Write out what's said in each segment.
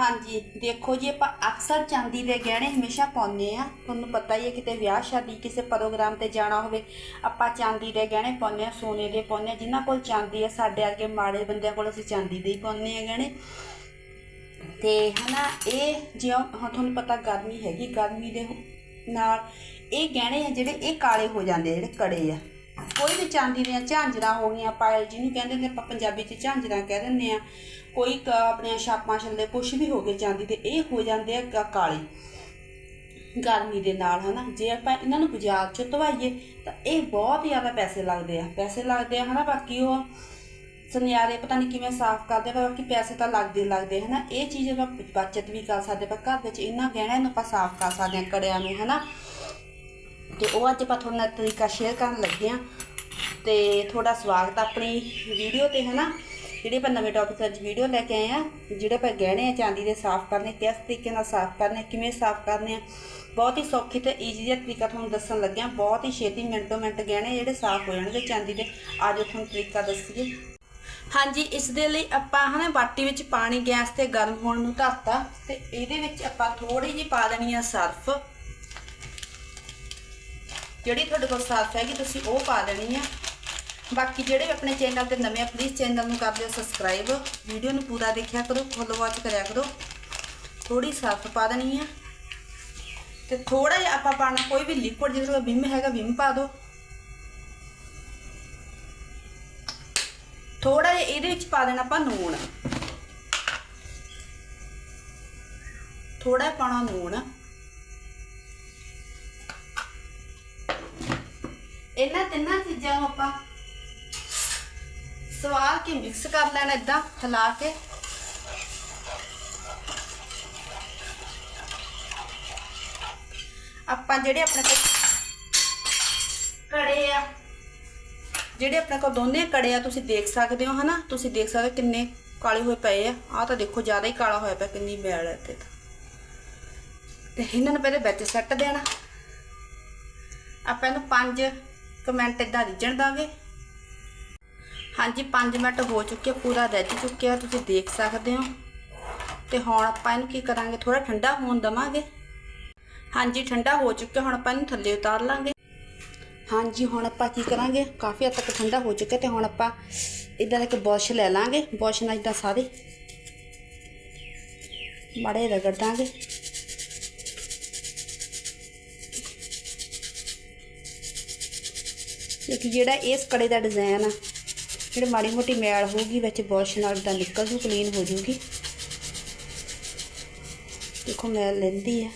ਹਾਂਜੀ, ਦੇਖੋ ਜੀ, ਆਪਾਂ ਅਕਸਰ ਚਾਂਦੀ ਦੇ ਗਹਿਣੇ ਹਮੇਸ਼ਾ ਪਾਉਂਦੇ ਆ ਤੁਹਾਨੂੰ ਪਤਾ ਹੀ ਹੈ, ਕਿਤੇ ਵਿਆਹ, ਸ਼ਾਦੀ, ਕਿਸੇ ਪ੍ਰੋਗਰਾਮ ਤੇ ਜਾਣਾ ਹੋਵੇ, ਆਪਾਂ ਚਾਂਦੀ ਦੇ ਗਹਿਣੇ ਪਾਉਂਦੇ ਆ ਸੋਨੇ ਦੇ ਪਾਉਂਦੇ ਆ ਜਿਨ੍ਹਾਂ ਕੋਲ ਚਾਂਦੀ ਹੈ, ਸਾਡੇ ਅੱਗੇ ਮਾੜੇ ਬੰਦਿਆਂ ਕੋਲ ਅਸੀਂ ਚਾਂਦੀ ਦੇ ਹੀ ਪਾਉਂਦੇ ਆ ਗਹਿਣੇ। ਤੇ ਹਨਾ, ਇਹ ਜਿਉਂ, ਹੁਣ ਤੁਹਾਨੂੰ ਪਤਾ ਗਰਮੀ ਹੈਗੀ, ਗਰਮੀ ਦੇ ਨਾਲ ਇਹ ਗਹਿਣੇ ਆ ਜਿਹੜੇ, ਇਹ ਕਾਲੇ ਹੋ ਜਾਂਦੇ ਜਿਹੜੇ ਕੜੇ ਆ। ਕੋਈ ਵੀ ਚਾਂਦੀ ਦੀਆਂ ਝਾਂਜਰਾਂ ਹੋ ਗਈਆਂ, ਪਾਇਲ ਜਿਹਨੂੰ ਕਹਿੰਦੇ ਨੇ, ਆਪਾਂ ਪੰਜਾਬੀ 'ਚ ਝਾਂਜਰਾਂ ਕਹਿ ਦਿੰਦੇ ਆ ਕੋਈ ਕ- ਛਾਪਾਂ ਛੱਲੇ ਕੁਛ ਵੀ ਹੋ ਗਏ ਚਾਂਦੀ ਦੇ, ਇਹ ਹੋ ਜਾਂਦੇ ਆ ਕ- ਕਾਲੇ। ਗਰਮੀ ਦੇ ਨਾਲ, ਹਨਾ? ਜੇ ਆਪਾਂ ਇਹਨਾਂ ਨੂੰ ਬਾਜ਼ਾਰ 'ਚ ਧਵਾਈਏ, ਤਾਂ ਇਹ ਬਹੁਤ ਜ਼ਿਆਦਾ ਪੈਸੇ ਲੱਗਦੇ ਆ। ਪੈਸੇ ਲੱਗਦੇ ਆ, ਹਨਾ? ਬਾਕੀ ਉਹ ਸੁਨਿਆਰੇ ਪਤਾ ਨਹੀਂ ਕਿਵੇਂ ਸਾਫ਼ ਕਰਦੇ, ਪਰ ਬਾਕੀ ਪੈਸੇ ਤਾਂ ਲੱਗਦੇ ਲੱਗਦੇ, ਹਨਾ? ਇਹ ਚੀਜ਼ ਆਪਾਂ ਬਚਤ ਵੀ ਕਰ ਸਕਦੇ, ਪਰ ਘਰ ਵਿੱਚ ਇਹਨਾਂ ਗਹਿਣਾ ਨੂੰ ਆਪਾਂ ਸਾਫ਼ ਕਰ ਸਕਦੇ ਹਾਂ ਕੜਿਆਂ ਨੂੰ, ਹਨਾ? ਤੇ ਉਹ ਅੱਜ ਆਪਾਂ ਤੁਹਾਡੇ ਨਾਲ ਤਰੀਕਾ ਸ਼ੇਅਰ ਕਰਨ ਲੱਗੇ ਆ ਤੇ ਤੁਹਾਡਾ ਸਵਾਗਤ ਆਪਣੀ ਵੀਡੀਓ ਤੇ, ਹਨਾ? ਜਿਹੜੇ ਆਪਾਂ ਨਵੇਂ ਟੌਪਿਕ ਤੇ ਅੱਜ ਵੀਡੀਓ ਲੈ ਕੇ ਆਏ ਆ, ਜਿਹੜੇ ਆਪਾਂ ਗਹਿਣੇ ਆ ਚਾਂਦੀ ਦੇ ਸਾਫ਼ ਕਰਨੇ, ਕਿਸ ਤਰੀਕੇ ਨਾਲ ਸਾਫ਼ ਕਰਨੇ, ਕਿਵੇਂ ਸਾਫ਼ ਕਰਨੇ ਆ, ਬਹੁਤ ਹੀ ਸੌਖੀ ਤੇ ਈਜ਼ੀ ਜਿਹਾ ਤਰੀਕਾ ਤੁਹਾਨੂੰ ਦੱਸਣ ਲੱਗਿਆ, ਬਹੁਤ ਹੀ ਛੇਤੀ ਮਿੰਟੋ ਮਿੰਟ ਗਹਿਣੇ ਜਿਹੜੇ ਸਾਫ਼ ਹੋ ਜਾਣਗੇ ਚਾਂਦੀ ਦੇ। ਅੱਜ ਤੁਹਾਨੂੰ ਤਰੀਕਾ ਦੱਸੀਏ। ਹਾਂਜੀ, ਇਸ ਦੇ ਲਈ ਆਪਾਂ, ਹਨਾ, ਬਾਟੀ ਵਿੱਚ ਪਾਣੀ, ਗੈਸ ਤੇ ਗਰਮ ਹੋਣ ਨੂੰ ਧਰਤਾ ਤੇ ਇਹਦੇ ਵਿੱਚ ਆਪਾਂ ਥੋੜੀ ਜਿਹੀ ਪਾ ਦੇਣੀ ਆ ਸਰਫ। ਜਿਹੜੀ ਤੁਹਾਡੇ ਕੋਲ ਸਰਫ ਹੈਗੀ, ਤੁਸੀਂ ਉਹ ਪਾ ਦੇਣੀ ਆ। ਬਾਕੀ ਜਿਹੜੇ ਵੀ ਆਪਣੇ ਚੈਨਲ ਤੇ ਨਵੇਂ ਆ ਪਲੀਜ਼ ਚੈਨਲ ਨੂੰ ਕਰ ਦਿਓ ਸਬਸਕ੍ਰਾਈਬ ਵੀਡੀਓ ਨੂੰ ਪੂਰਾ ਦੇਖਿਆ ਕਰੋ ਫੁੱਲ ਵਾਚ ਕਰਿਆ ਕਰੋ। ਥੋੜੀ ਸਰਫ ਪਾ ਦੇਣੀ ਹੈ ਤੇ ਥੋੜਾ ਜਿਹਾ ਆਪਾਂ ਪਾਣਾ ਕੋਈ ਵੀ ਲਿਕੁਇਡ ਜਿਹੜਾ ਕੋਲ ਵਿਮ ਹੈਗਾ ਵਿਮ ਪਾ ਦਿਓ। ਥੋੜਾ ਜਿਹਾ ਇਹਦੇ ਵਿੱਚ ਪਾ ਦੇਣਾ ਆਪਾਂ ਨੂਣ ਥੋੜਾ ਪਾਣਾ ਨੂਣ ਇਹਨਾਂ ਤਿੰਨਾਂ ਚੀਜ਼ਾਂ ਨੂੰ ਆਪਾਂ ਸਵਾਰ ਕੇ ਮਿਕਸ ਕਰ ਲੈਣਾ ਇਦਾਂ ਹਿਲਾ ਕੇ। ਆਪਾਂ ਜਿਹੜੇ ਆਪਣੇ ਕੋਲ ਕੜੇ ਆ, ਜਿਹੜੇ ਆਪਣੇ ਕੋਲ ਦੋਨੇ ਕੜੇ ਆ, ਤੁਸੀਂ ਦੇਖ ਸਕਦੇ ਹੋ, ਹਨਾ? ਤੁਸੀਂ ਦੇਖ ਸਕਦੇ ਹੋ ਕਿੰਨੇ ਕਾਲੇ ਹੋਏ ਪਏ ਆ। ਆਹ ਤਾਂ ਦੇਖੋ, ਜ਼ਿਆਦਾ ਹੀ ਕਾਲਾ ਹੋਇਆ ਪਿਆ, ਕਿੰਨੀ ਮੈਲ ਹੈ ਇੱਥੇ ਤੇ। ਇਹਨਾਂ ਨੂੰ ਪਹਿਲੇ ਵਿੱਚ ਸੱਟ ਦੇਣਾ। ਆਪਾਂ ਇਹਨੂੰ 5 ਕਮੈਂਟ ਇਦਾਂ ਰਿੱਝਣ ਦਾਂਗੇ। ਹਾਂਜੀ 5 ਮਿੰਟ ਹੋ ਚੁੱਕੇ ਪੂਰਾ ਰਿੱਝ ਚੁੱਕਿਆ ਤੁਸੀਂ ਦੇਖ ਸਕਦੇ ਹੋ। ਤੇ ਹੁਣ ਆਪਾਂ ਇਹਨੂੰ ਕੀ ਕਰਾਂਗੇ? ਥੋੜਾ ਠੰਡਾ ਹੋਣ ਦਵਾਂਗੇ। ਹਾਂਜੀ, ਠੰਡਾ ਹੋ ਚੁੱਕਿਆ, ਹੁਣ ਆਪਾਂ ਇਹਨੂੰ ਥੱਲੇ ਉਤਾਰ ਲਾਂਗੇ। ਹਾਂਜੀ, ਹੁਣ ਆਪਾਂ ਕੀ ਕਰਾਂਗੇ? ਕਾਫੀ ਹੱਦ ਤੱਕ ਠੰਡਾ ਹੋ ਚੁੱਕਿਆ ਤੇ ਹੁਣ ਆਪਾਂ ਇਦਾਂ ਦਾ ਇੱਕ ਬੁਰਸ਼ ਲੈ ਲਾਂਗੇ। ਬੁਰਸ਼ ਨਾਲ ਇਦਾਂ ਸਾਰੇ ਮਾੜੇ ਰਗੜ ਦਾਂਗੇ। ਇੱਕ ਜਿਹੜਾ ਇਸ ਕੜੇ ਦਾ ਡਿਜ਼ਾਈਨ ਆ ਜਿਹੜੇ ਮਾੜੀ ਮੋਟੀ ਮੈਲ ਹੋਊਗੀ, ਵਿੱਚ ਬੁਰਸ਼ ਨਾਲ ਇਦਾਂ ਨਿਕਲ ਜੂ ਕਲੀਨ ਹੋ ਜੂਗੀ। ਦੇਖੋ, ਮੈਲ ਲੈਂਦੀ ਆ।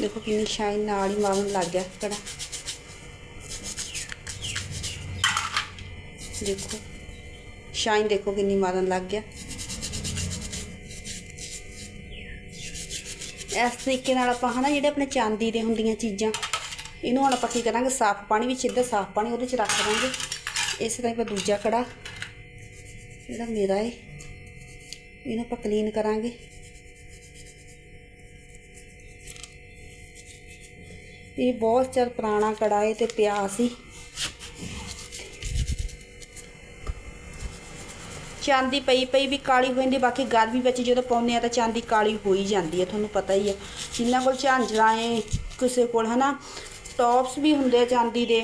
ਦੇਖੋ, ਕਿੰਨੀ ਸ਼ਾਈਨ ਨਾਲ ਹੀ ਮਾਰਨ ਲੱਗ ਗਿਆ ਕੜਾ ਦੇਖੋ ਸ਼ਾਈਨ ਦੇਖੋ ਕਿੰਨੀ ਮਾਰਨ ਲੱਗ ਗਿਆ। ਇਸ ਤਰੀਕੇ ਨਾਲ ਆਪਾਂ ਹਨਾ, ਜਿਹੜੇ ਆਪਣੇ ਚਾਂਦੀ ਦੇ ਹੁੰਦੀਆਂ ਚੀਜ਼ਾਂ ਇਹਨੂੰ ਹੁਣ ਆਪਾਂ ਕੀ ਕਰਾਂਗੇ, ਸਾਫ਼ ਪਾਣੀ ਵਿੱਚ, ਇੱਧਰ ਸਾਫ਼ ਪਾਣੀ ਉਹਦੇ 'ਚ ਰੱਖ ਦਾਂਗੇ। ਇਸੇ ਤਰ੍ਹਾਂ ਆਪਾਂ ਦੂਜਾ ਕੜਾ, ਜਿਹੜਾ ਮੇਰਾ ਹੈ ਇਹਨੂੰ ਆਪਾਂ ਕਲੀਨ ਕਰਾਂਗੇ। ਇਹ ਬਹੁਤ ਚਿਰ ਪੁਰਾਣਾ ਕੜਾ ਹੈ ਤੇ ਪਿਆ ਸੀ। ਚਾਂਦੀ ਪਈ ਪਈ ਵੀ ਕਾਲੀ ਹੋ ਜਾਂਦੀ, ਬਾਕੀ ਗਰਮੀ ਵਿੱਚ ਜਦੋਂ ਪਾਉਂਦੇ ਆ ਤਾਂ ਚਾਂਦੀ ਕਾਲੀ ਹੋ ਹੀ ਜਾਂਦੀ ਹੈ ਤੁਹਾਨੂੰ ਪਤਾ ਹੀ ਹੈ ਜਿੰਨਾਂ ਕੋਲ ਝਾਂਜਰਾਂ ਏ, ਕਿਸੇ ਕੋਲ ਹਨਾ ਟੌਪਸ ਵੀ ਹੁੰਦੇ ਆ ਚਾਂਦੀ ਦੇ।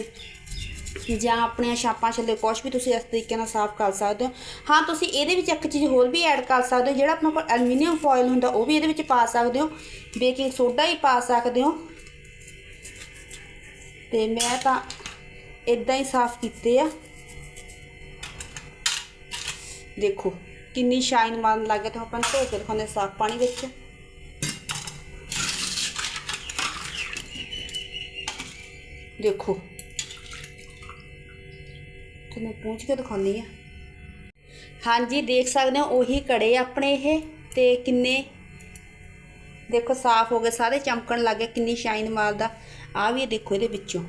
ਜਾਂ ਆਪਣੀਆਂ ਛਾਪਾਂ ਛੱਲੇ ਕੁਛ ਵੀ ਤੁਸੀਂ ਇਸ ਤਰੀਕੇ ਨਾਲ ਸਾਫ਼ ਕਰ ਸਕਦੇ ਹੋ। ਹਾਂ, ਤੁਸੀਂ ਇਹਦੇ ਵਿੱਚ ਇੱਕ ਚੀਜ਼ ਹੋਰ ਵੀ ਐਡ ਕਰ ਸਕਦੇ ਹੋ, ਜਿਹੜਾ ਆਪਣੇ ਕੋਲ ਐਲੂਮੀਨੀਅਮ ਫੋਇਲ ਹੁੰਦਾ, ਉਹ ਵੀ ਇਹਦੇ ਵਿੱਚ ਪਾ ਸਕਦੇ ਹੋ। ਬੇਕਿੰਗ ਸੋਡਾ ਹੀ ਪਾ ਸਕਦੇ ਹੋ। ਤੇ ਮੈਂ ਤਾਂ ਇਦਾਂ ਹੀ ਸਾਫ਼ ਕੀਤੇ ਆ। ਦੇਖੋ, ਕਿੰਨੀ ਸ਼ਾਈਨ ਮਾਰਨ ਲੱਗ ਗਿਆ ਤੇ ਆਪਾਂ ਨੂੰ ਧੋ ਕੇ ਦਿਖਾਉਂਦੇ ਸਾਫ਼ ਪਾਣੀ ਵਿੱਚ। ਦੇਖੋ। ਤੁਹਾਨੂੰ ਪੂੰਝ ਕੇ ਦਿਖਾਉਂਦੀ ਆ ਹਾਂਜੀ, ਦੇਖ ਸਕਦੇ ਹੋ, ਉਹੀ ਕੜੇ ਆਪਣੇ ਇਹ, ਤੇ ਕਿੰਨੇ ਦੇਖੋ, ਸਾਫ਼ ਹੋ ਗਏ, ਸਾਰੇ ਚਮਕਣ ਲੱਗ ਗਏ, ਕਿੰਨੀ ਸ਼ਾਈਨ ਮਾਰਦਾ ਆ ਵੀ ਦੇਖੋ ਇਹਦੇ ਵਿੱਚੋਂ।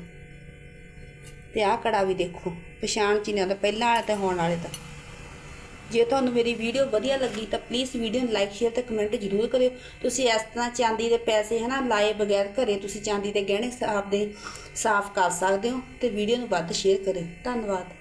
ਤੇ ਆਹ ਕੜਾ ਵੀ ਦੇਖੋ, ਪਛਾਣ ਚ ਦਾ ਪਹਿਲਾਂ ਵਾਲੇ ਤੇ ਹੁਣ ਵਾਲੇ ਦਾ। ਜੇ ਤੁਹਾਨੂੰ ਮੇਰੀ ਵੀਡੀਓ ਵਧੀਆ ਲੱਗੀ ਤਾਂ ਪਲੀਜ਼ ਵੀਡੀਓ ਨੂੰ ਲਾਈਕ ਸ਼ੇਅਰ ਤੇ ਕਮੈਂਟ ਜ਼ਰੂਰ ਕਰਿਓ। ਤੁਸੀਂ ਇਸ ਤਰ੍ਹਾਂ ਚਾਂਦੀ ਦੇ ਪੈਸੇ ਹਨਾ ਲਾਏ ਬਗੈਰ ਘਰੇ ਤੁਸੀਂ ਚਾਂਦੀ ਦੇ ਗਹਿਣੇ ਆਪਦੇ ਸਾਫ਼ ਕਰ ਸਕਦੇ ਹੋ ਤੇ ਵੀਡੀਓ ਨੂੰ ਵੱਧ ਸ਼ੇਅਰ ਕਰਿਓ। ਧੰਨਵਾਦ।